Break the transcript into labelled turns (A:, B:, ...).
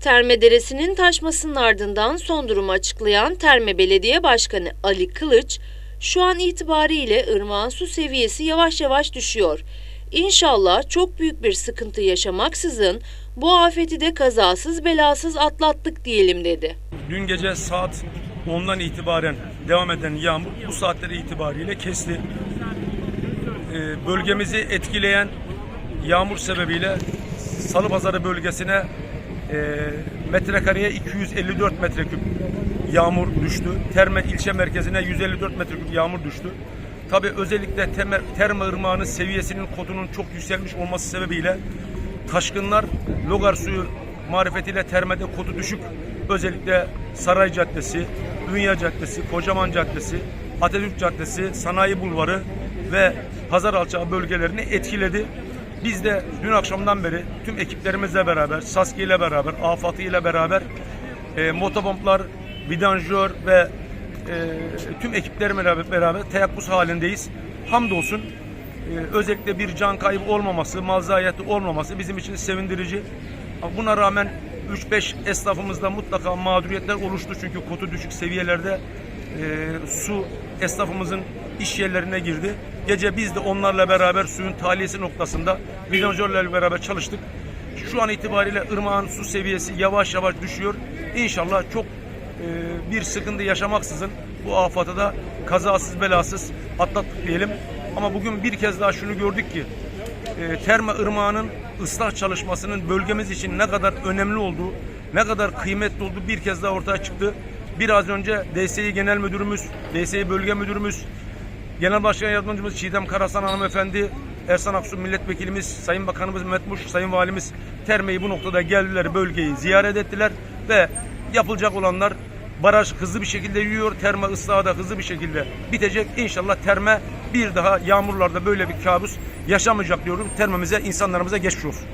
A: Terme Deresi'nin taşmasının ardından son durumu açıklayan Terme Belediye Başkanı Ali Kılıç, şu an itibariyle ırmağın su seviyesi yavaş yavaş düşüyor. İnşallah çok büyük bir sıkıntı yaşamaksızın bu afeti de kazasız belasız atlattık diyelim dedi.
B: Dün gece saat 10'dan itibaren devam eden yağmur bu saatleri itibariyle kesti. Ee, bölgemizi etkileyen yağmur sebebiyle Salıpazarı bölgesine e, metrekareye 254 metreküp yağmur düştü. Terme ilçe merkezine 154 metreküp yağmur düştü. Tabi özellikle Terme, Terme Irmağı'nın seviyesinin kodunun çok yükselmiş olması sebebiyle taşkınlar logar suyu marifetiyle Terme'de kodu düşük. Özellikle Saray Caddesi, Dünya Caddesi, Kocaman Caddesi, Atatürk Caddesi, Sanayi Bulvarı ve Pazar Alçağı bölgelerini etkiledi. Biz de dün akşamdan beri tüm ekiplerimizle beraber, Saski ile beraber, Afatı ile beraber e, motobomplar, vidanjör ve e, tüm ekiplerimle beraber, beraber teyakkuz halindeyiz. Hamdolsun e, özellikle bir can kaybı olmaması, mal zayiatı olmaması bizim için sevindirici. Buna rağmen 3-5 esnafımızda mutlaka mağduriyetler oluştu çünkü kotu düşük seviyelerde e, su esnafımızın iş yerlerine girdi. Gece biz de onlarla beraber suyun tahliyesi noktasında vidanjörlerle beraber çalıştık. Şu an itibariyle ırmağın su seviyesi yavaş yavaş düşüyor. İnşallah çok e, bir sıkıntı yaşamaksızın bu afatı da kazasız belasız atlattık diyelim. Ama bugün bir kez daha şunu gördük ki e, Terme Irmağı'nın ıslah çalışmasının bölgemiz için ne kadar önemli olduğu, ne kadar kıymetli olduğu bir kez daha ortaya çıktı. Biraz önce DSİ Genel Müdürümüz, DSİ Bölge Müdürümüz, Genel Başkan Yardımcımız Çiğdem Karasan Hanımefendi, Ersan Aksu Milletvekilimiz, Sayın Bakanımız Mehmet Muş, Sayın Valimiz Terme'yi bu noktada geldiler, bölgeyi ziyaret ettiler ve yapılacak olanlar baraj hızlı bir şekilde yürüyor. Terme ıslahı da hızlı bir şekilde bitecek. İnşallah terme bir daha yağmurlarda böyle bir kabus yaşamayacak diyorum. Termemize, insanlarımıza geçmiş olsun.